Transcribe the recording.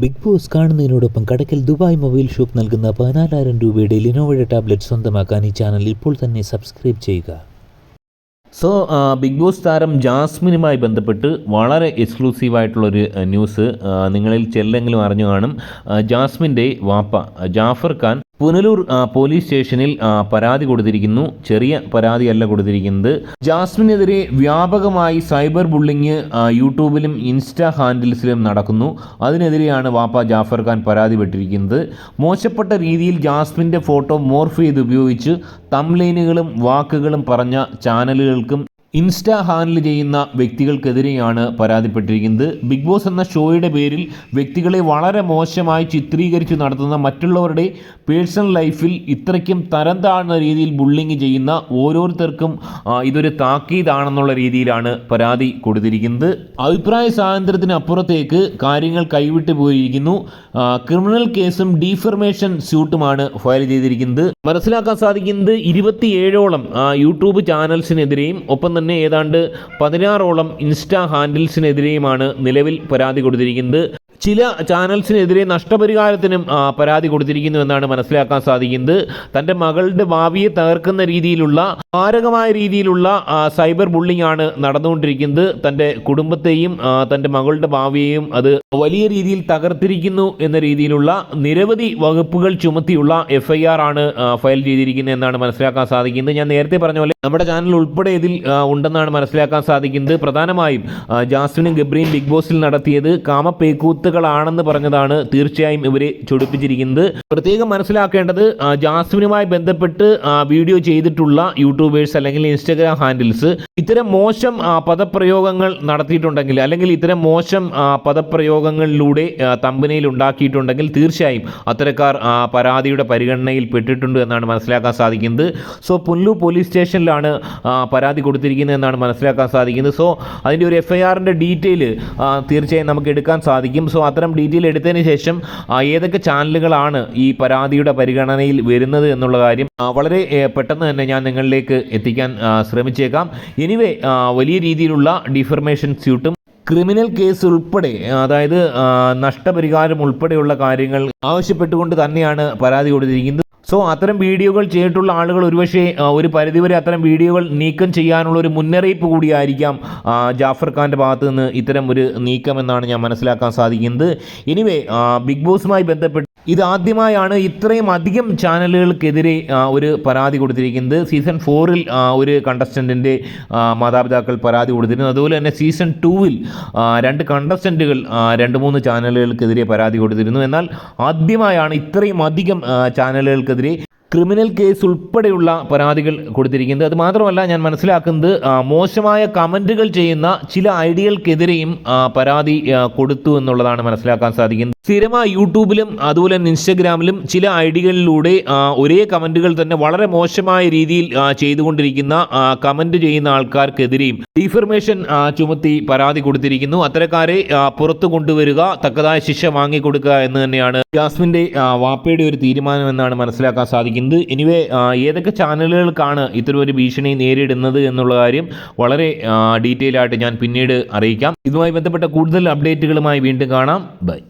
Big boss കാണുന്നതിനോടൊപ്പം Kadakkal Dubai mobile shop നൽകുന്ന പതിനാലായിരം രൂപയുടെ ലിനോവയുടെ ടാബ്ലറ്റ് സ്വന്തമാക്കാൻ ഈ ചാനൽ ഇപ്പോൾ തന്നെ സബ്സ്ക്രൈബ് ചെയ്യുക. സോ ബിഗ് ബോസ് താരം ജാസ്മിനുമായി ബന്ധപ്പെട്ട് വളരെ എക്സ്ക്ലൂസീവായിട്ടുള്ളൊരു ന്യൂസ് നിങ്ങളിൽ ചെല്ലെങ്കിലും അറിഞ്ഞു കാണും. ജാസ്മിന്റെ വാപ്പ ജാഫർ ഖാൻ പുനലൂർ പോലീസ് സ്റ്റേഷനിൽ പരാതി കൊടുത്തിരിക്കുന്നു. ചെറിയ പരാതിയല്ല കൊടുത്തിരിക്കുന്നത്. ജാസ്മിനെതിരെ വ്യാപകമായി സൈബർ ബുള്ളിങ് യൂട്യൂബിലും ഇൻസ്റ്റാ ഹാൻഡിൽസിലും നടക്കുന്നു. അതിനെതിരെയാണ് വാപ്പ ജാഫർ ഖാൻ പരാതിപ്പെട്ടിരിക്കുന്നത് മോശപ്പെട്ട രീതിയിൽ ജാസ്മിന്റെ ഫോട്ടോ മോർഫ് ചെയ്ത് ഉപയോഗിച്ച് തംലൈനുകളും വാക്കുകളും പറഞ്ഞ ചാനലുകൾക്കും ഇൻസ്റ്റാ ഹാൻഡിൽ ചെയ്യുന്ന വ്യക്തികൾക്കെതിരെയാണ് പരാതിപ്പെട്ടിരിക്കുന്നത് ബിഗ് ബോസ് എന്ന ഷോയുടെ പേരിൽ വ്യക്തികളെ വളരെ മോശമായി ചിത്രീകരിച്ച് നടത്തുന്ന മറ്റുള്ളവരുടെ പേഴ്സണൽ ലൈഫിൽ ഇത്രയ്ക്കും തരം താഴ്ന്ന രീതിയിൽ ബുള്ളിങ് ചെയ്യുന്ന ഓരോരുത്തർക്കും ഇതൊരു താക്കീതാണെന്നുള്ള രീതിയിലാണ് പരാതി കൊടുത്തിരിക്കുന്നത്. അഭിപ്രായ സ്വാതന്ത്ര്യത്തിന് അപ്പുറത്തേക്ക് കാര്യങ്ങൾ കൈവിട്ടു പോയിരിക്കുന്നു. ക്രിമിനൽ കേസും ഡീഫർമേഷൻ സ്യൂട്ടുമാണ് ഫയൽ ചെയ്തിരിക്കുന്നത്. മനസ്സിലാക്കാൻ സാധിക്കുന്നത് ഇരുപത്തിയേഴോളം യൂട്യൂബ് ചാനൽസിനെതിരെയും ഒപ്പം തന്നെ ഏതാണ്ട് പതിനാറോളം ഇൻസ്റ്റാ ഹാൻഡിൽസിനെതിരെയുമാണ് നിലവിൽ പരാതി കൊടുത്തിരിക്കുന്നത്. ചില ചാനൽസിനെതിരെ നഷ്ടപരിഹാരത്തിനും പരാതി കൊടുത്തിരിക്കുന്നു എന്നാണ് മനസ്സിലാക്കാൻ സാധിക്കുന്നത്. തന്റെ മകളുടെ ഭാവിയെ തകർക്കുന്ന രീതിയിലുള്ള മാരകമായ രീതിയിലുള്ള സൈബർ ബുള്ളിംഗ് ആണ് നടന്നുകൊണ്ടിരിക്കുന്നത്. തന്റെ കുടുംബത്തെയും തന്റെ മകളുടെ ഭാവിയെയും അത് വലിയ രീതിയിൽ തകർത്തിരിക്കുന്നു എന്ന രീതിയിലുള്ള നിരവധി വകുപ്പുകൾ ചുമത്തിയുള്ള എഫ് ആണ് ഫയൽ ചെയ്തിരിക്കുന്നത് എന്നാണ് മനസ്സിലാക്കാൻ സാധിക്കുന്നത്. ഞാൻ നേരത്തെ പറഞ്ഞ പോലെ നമ്മുടെ ചാനൽ ഉൾപ്പെടെ ഇതിൽ ഉണ്ടെന്നാണ് മനസ്സിലാക്കാൻ സാധിക്കുന്നത്. പ്രധാനമായും ജാസ്മിനും ഗബ്രിയും ബിഗ് ബോസിൽ നടത്തിയത് കാമപ്പേക്കൂത്തുകളാണെന്ന് പറഞ്ഞതാണ് തീർച്ചയായും ഇവരെ ചൊടിപ്പിച്ചിരിക്കുന്നത്. പ്രത്യേകം മനസ്സിലാക്കേണ്ടത് ജാസ്മിനുമായി ബന്ധപ്പെട്ട് വീഡിയോ ചെയ്തിട്ടുള്ള യൂട്യൂബേഴ്സ് അല്ലെങ്കിൽ ഇൻസ്റ്റഗ്രാം ഹാൻഡിൽസ് ഇത്തരം മോശം പദപ്രയോഗങ്ങൾ നടത്തിയിട്ടുണ്ടെങ്കിൽ അല്ലെങ്കിൽ ഇത്തരം മോശം പദപ്രയോഗങ്ങളിലൂടെ തമ്പനയിൽ ഉണ്ടാക്കിയിട്ടുണ്ടെങ്കിൽ തീർച്ചയായും അത്തരക്കാർ പരാതിയുടെ പരിഗണനയിൽ പെട്ടിട്ടുണ്ട് എന്നാണ് മനസ്സിലാക്കാൻ സാധിക്കുന്നത്. സോ പുല്ലു പോലീസ് സ്റ്റേഷനിലാണ് പരാതി കൊടുത്തിരിക്കുന്നത് എന്നാണ് മനസ്സിലാക്കാൻ സാധിക്കുന്നത്. സോ അതിന്റെ ഒരു എഫ് ഐ ആറിന്റെ ഡീറ്റെയിൽ തീർച്ചയായും നമുക്ക് എടുക്കാൻ സാധിക്കും. സോ അത്തരം ഡീറ്റെയിൽ എടുത്തതിന് ശേഷം ഏതൊക്കെ ചാനലുകളാണ് ഈ പരാതിയുടെ പരിഗണനയിൽ വരുന്നത് എന്നുള്ള കാര്യം വളരെ പെട്ടെന്ന് തന്നെ ഞാൻ നിങ്ങളിലേക്ക് എത്തിക്കാൻ ശ്രമിച്ചേക്കാം. എനിവേ വലിയ രീതിയിലുള്ള ഡിഫർമേഷൻ സ്യൂട്ടും ക്രിമിനൽ കേസ് ഉൾപ്പെടെ അതായത് നഷ്ടപരിഹാരം ഉൾപ്പെടെയുള്ള കാര്യങ്ങൾ ആവശ്യപ്പെട്ടുകൊണ്ട് തന്നെയാണ് പരാതി കൊടുത്തിരിക്കുന്നത്. സോ അത്തരം വീഡിയോകൾ ചെയ്തിട്ടുള്ള ആളുകൾ ഒരുപക്ഷെ ഒരു പരിധിവരെ അത്തരം വീഡിയോകൾ നീക്കം ചെയ്യാനുള്ള ഒരു മുന്നറിയിപ്പ് കൂടിയായിരിക്കാം ജാഫർ ഖാന്റെ ഭാഗത്ത് നിന്ന് ഇത്തരം ഒരു നീക്കം എന്നാണ് ഞാൻ മനസ്സിലാക്കാൻ സാധിക്കുന്നത്. എനിവേ ബിഗ് ബോസുമായി ബന്ധപ്പെട്ട് ഇത് ആദ്യമായാണ് ഇത്രയും അധികം ചാനലുകൾക്കെതിരെ ഒരു പരാതി കൊടുത്തിരിക്കുന്നത്. സീസൺ ഫോറിൽ ഒരു കണ്ടസ്റ്റന്റിന്റെ മാതാപിതാക്കൾ പരാതി കൊടുത്തിരുന്നു. അതുപോലെ തന്നെ സീസൺ ടൂവിൽ രണ്ട് കണ്ടസ്റ്റന്റുകൾ രണ്ട് മൂന്ന് ചാനലുകൾക്കെതിരെ പരാതി കൊടുത്തിരുന്നു. എന്നാൽ ആദ്യമായാണ് ഇത്രയും അധികം ചാനലുകൾക്കെതിരെ ക്രിമിനൽ കേസ് ഉൾപ്പെടെയുള്ള പരാതികൾ കൊടുത്തിരിക്കുന്നത്. അത് മാത്രമല്ല ഞാൻ മനസ്സിലാക്കുന്നത് മോശമായ കമന്റുകൾ ചെയ്യുന്ന ചില ഐഡികൾക്കെതിരെയും പരാതി കൊടുത്തു എന്നുള്ളതാണ് മനസ്സിലാക്കാൻ സാധിക്കുന്നത്. സ്ഥിരമായി യൂട്യൂബിലും അതുപോലെ തന്നെ ഇൻസ്റ്റഗ്രാമിലും ചില ഐഡികളിലൂടെ ഒരേ കമന്റുകൾ തന്നെ വളരെ മോശമായ രീതിയിൽ ചെയ്തുകൊണ്ടിരിക്കുന്ന കമന്റ് ചെയ്യുന്ന ആൾക്കാർക്കെതിരെയും ഡിഫർമേഷൻ ചുമത്തി പരാതി കൊടുത്തിരിക്കുന്നു. അത്തരക്കാരെ പുറത്തു കൊണ്ടുവരിക തക്കതായ ശിക്ഷ വാങ്ങിക്കൊടുക്കുക എന്ന് തന്നെയാണ് ജാസ്മിന്റെ വാപ്പയുടെ ഒരു തീരുമാനം എന്നാണ് മനസ്സിലാക്കാൻ സാധിക്കുന്നത് എനിവേ ഏതൊക്കെ ചാനലുകൾക്കാണ് ഇത്തരം ഒരു ഭീഷണി നേരിടുന്നത് എന്നുള്ള കാര്യം വളരെ ഡീറ്റെയിൽ ആയിട്ട് ഞാൻ പിന്നീട് അറിയിക്കാം. ഇതുമായി ബന്ധപ്പെട്ട കൂടുതൽ അപ്ഡേറ്റുകളുമായി വീണ്ടും കാണാം. ബൈ